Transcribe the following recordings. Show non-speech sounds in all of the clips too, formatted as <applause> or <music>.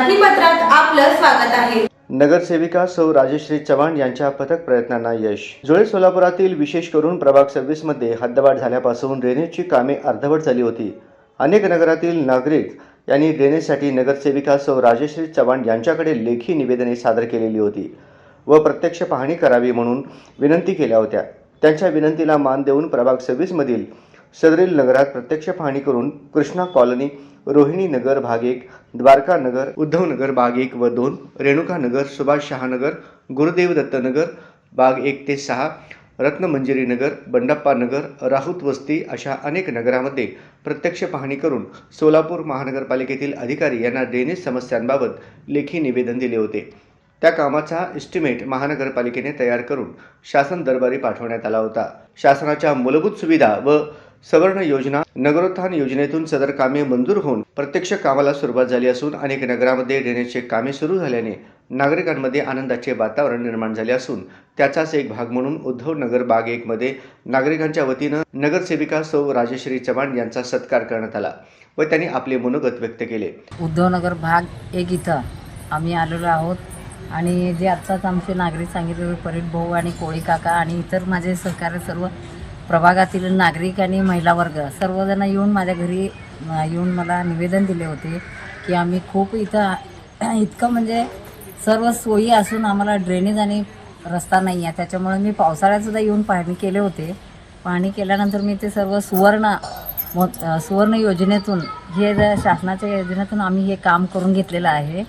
बातमीपत्रात आपलं स्वागत आहे. नगरसेविका सौ राजश्री चव्हाण यांच्या पथक प्रयत्नांना यश. जुळे सोलापुरातील विशेष करून प्रभाग सव्वीसमध्ये हद्दवाढ झाल्यापासून ड्रेनेजची कामे अर्धवट झाली होती. अनेक नगरातील नागरिक यांनी ड्रेनेजसाठी नगरसेविका सौ राजश्री चव्हाण यांच्याकडे लेखी निवेदने सादर केलेली होती व प्रत्यक्ष पाहणी करावी म्हणून विनंती केल्या होत्या. त्यांच्या विनंतीला मान देऊन प्रभाग सव्वीसमधील सदरील नगरात प्रत्यक्ष पाहणी करून कृष्णा कॉलनी रोहिणी नगर भाग एक द्वारका नगर उद्धव नगर बाग एक व दोन रेणुका नगर सुभाष शहानगर गुरुदेव दत्तनगर भाग बाग एक ते सहा रत्नमंजिरी नगर बंडप्पा नगर राहुत वस्ती अशा अनेक नगरामध्ये प्रत्यक्ष पाहणी करून सोलापूर महानगरपालिकेतील अधिकारी यांना ड्रेनेज समस्यांबाबत लेखी निवेदन दिले होते. त्या कामाचा एस्टिमेट महानगरपालिकेने तयार करून शासन दरबारी पाठवण्यात आला होता. शासनाच्या मूलभूत सुविधा व सवर्ण योजना नगरोत्थान योजनेतून सदर कामे मंजूर होऊन प्रत्यक्ष कामाला सुरुवात झाली असून अनेक नगरामध्ये ड्रेनेजचे कामे सुरू झाल्याने नागरिकांमध्ये आनंदाचे वातावरण निर्माण झाले असून त्याचाच एक भाग म्हणून उद्धव नगर बाग एकमध्ये नागरिकांच्या वतीनं नगरसेविका सौ राजश्री चव्हाण यांचा सत्कार करण्यात आला व त्यांनी आपले मनोगत व्यक्त केले. उद्धवनगर भाग एक इथं आम्ही आलेलो आहोत आणि जे आत्ताच आमचे नागरिक सांगितले परीट भाऊ आणि कोळी काका आणि इतर माझे सहकार्य सर्व प्रभागातील नागरिक आणि महिला वर्ग सर्वजण येऊन माझ्या घरी येऊन मला निवेदन दिले होते की आम्ही खूप इथं <clears throat> इतकं म्हणजे सर्व सोयी असून आम्हाला ड्रेनेज आणि रस्ता नाही आहे. त्याच्यामुळे मी पावसाळ्यातसुद्धा येऊन पाहणी केले होते. पाहणी केल्यानंतर मी ते सर्व सुवर्ण मो सुवर्ण योजनेतून हे शासनाच्या योजनेतून आम्ही हे काम करून घेतलेलं आहे.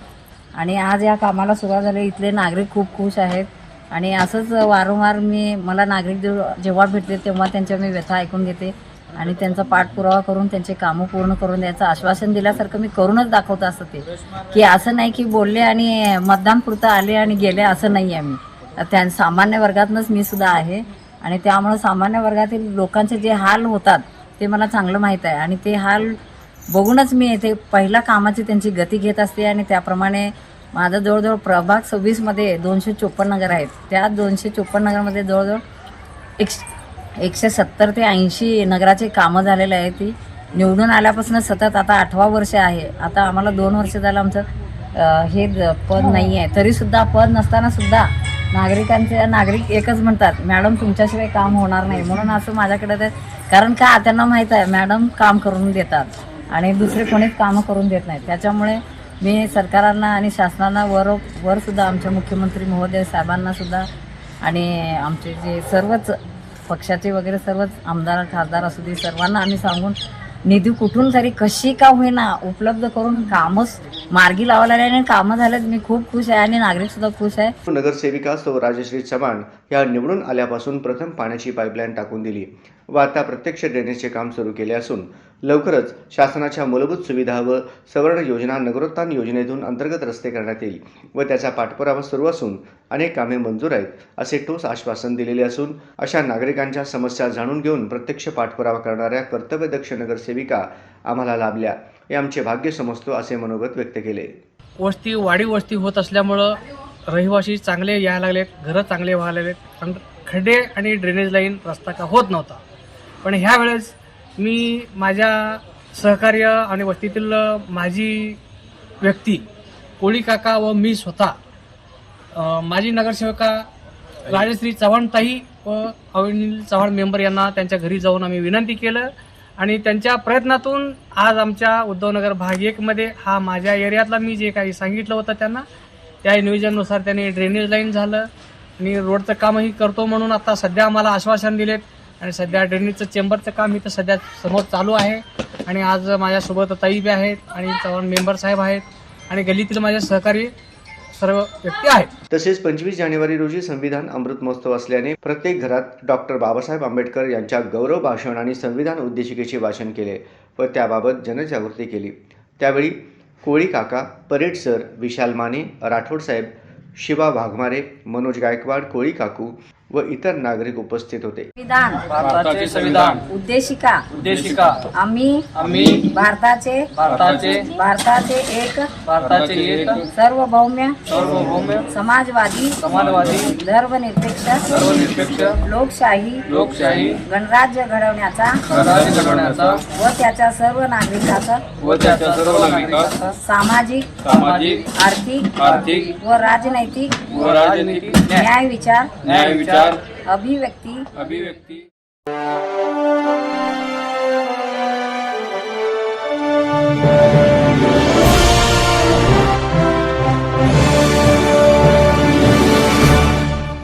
आणि आज या कामाला सुरुवात झाली. इथले नागरिक खूप खुश आहेत. आणि असंच वारंवार मी मला नागरिक जेव्हा जेव्हा तेव्हा त्यांच्या मी व्यथा ऐकून घेते. आणि त्यांचा पाठपुरावा करून त्यांचे कामं पूर्ण करून द्यायचं आश्वासन दिल्यासारखं मी करूनच दाखवत असं ते. की असं नाही की बोलले आणि मतदान पुरतं आले आणि गेले असं नाही आहे मी. त्या सामान्य वर्गातनंच मी सुद्धा आहे. आणि त्यामुळं सामान्य वर्गातील लोकांचे जे हाल होतात ते मला चांगलं माहीत आहे. आणि ते हाल बघूनच मी ते पहिल्या कामाची त्यांची गती घेत असते आणि त्याप्रमाणे माझं जवळजवळ प्रभाग सव्वीसमध्ये दोनशे चोपन्न नगर आहेत. त्या दोनशे चोपन्न नगरमध्ये जवळजवळ एकशे एकशे सत्तर ते ऐंशी नगराचे कामं झालेले आहेत. ती निवडून आल्यापासून सतत आता आठवा वर्ष आहे. आता आम्हाला दोन वर्ष झालं आमचं हे पद नाही आहे तरीसुद्धा पद नसताना सुद्धा नागरिकांचे नागरिक एकच म्हणतात मॅडम तुमच्याशिवाय काम होणार नाही. म्हणून असं माझ्याकडे ते कारण का त्यांना माहीत आहे मॅडम काम करून देतात आणि दुसरे कोणीच कामं करून देत नाहीत त्याच्यामुळे मी सरकारांना आणि शासनाला वर वर सुद्धा आमच्या मुख्यमंत्री महोदय साहेबांना सुद्धा आणि आमचे जे सर्वच पक्षाचे वगैरे सर्वच आमदार खासदार असू दे सर्वांना आम्ही सांगून निधी कुठून तरी कशी का होईना उपलब्ध करून कामच मार्गी लावायला लागले आणि कामं झालेत. मी खूप खुश आहे आणि नागरिक सुद्धा खुश आहे. नगरसेविका सौ राजश्री चव्हाण या निवडून आल्यापासून प्रथम पाण्याची पाईपलाईन टाकून दिली. व आता प्रत्यक्ष ड्रेनेजचे काम सुरू केले असून लवकरच शासनाच्या मूलभूत सुविधा व सवर्ण योजना नगरोत्थान योजनेतून अंतर्गत रस्ते करण्यात येईल व त्याचा पाठपुरावा सुरू असून अनेक कामे मंजूर आहेत असे ठोस आश्वासन दिलेले असून अशा नागरिकांच्या समस्या जाणून घेऊन प्रत्यक्ष पाठपुरावा करणाऱ्या कर्तव्यदक्ष नगरसेविका आम्हाला लाभल्या. हे आमचे भाग्य समजतो असे मनोगत व्यक्त केले. वस्ती वाढी वस्ती होत असल्यामुळं रहिवासी चांगले यायला लागलेत घरं चांगले व्हायला लागलेत. पण खड्डे आणि ड्रेनेज लाईन रस्ता का होत नव्हता. पण ह्या वेळेस मी माझ्या सहकार्य आणि वस्तीतील माझी व्यक्ती कोळी काका व मी स्वतः माझी माजी नगरसेवका राजश्री चव्हाणताई व अनिल चव्हाण मेंबर यांना त्यांच्या घरी जाऊन आम्ही विनंती केलं आणि त्यांच्या प्रयत्नातून आज आमच्या उद्धवनगर भाग एकमध्ये हा माझ्या एरियातला मी जे काही सांगितलं होतं त्यांना त्या नियोजनानुसार त्यांनी ड्रेनेज लाईन झालं आणि रोडचं कामही करतो म्हणून आता सध्या आम्हाला आश्वासन दिलेत. आणि सध्या ड्रेनेजचं चेंबरचं काम इथं सध्या समोर चालू आहे. आणि आज माझ्यासोबत ताई बी आहेत आणि चव्हाण मेंबर साहेब आहेत. आणि गल्लीतील माझे सहकारी सर्व व्यक्ती आहेत. तसेच पंचवीस जानेवारी रोजी संविधान अमृत महोत्सव असल्याने प्रत्येक घरात डॉक्टर बाबासाहेब आंबेडकर यांच्या गौरव भाषण आणि संविधान उद्देशिकेचे वाचन केले व त्याबाबत जनजागृती केली. त्यावेळी कोळी काका परेड सर विशाल माने राठोड साहेब शिवा वाघमारे मनोज गायकवाड कोळी काकू व इतर नागरिक उपस्थित होते. संविधान. भारताचे संविधान. उद्देशिका. उद्देशिका. आम्ही आम्ही भारताचे. भारताचे. भारताचे एक. भारताचे एक. सार्वभौम्य. सार्वभौम समाजवादी. समाजवादी. धर्मनिरपेक्ष. सर्वनिरपेक्ष लोकशाही. लोकशाही. गणराज्य घडवण्याचा. राज्य घडवण्याचा. व त्याच्या सर्व नागरिकाचा. व त्याच्या सर्व नागरिकांचा. सामाजिक. सामाजिक. आर्थिक. आर्थिक. व राजनैतिक. व राजनीतिक. न्याय विचार. न्याय विचार अभिव्यक्ती. अभिव्यक्ती.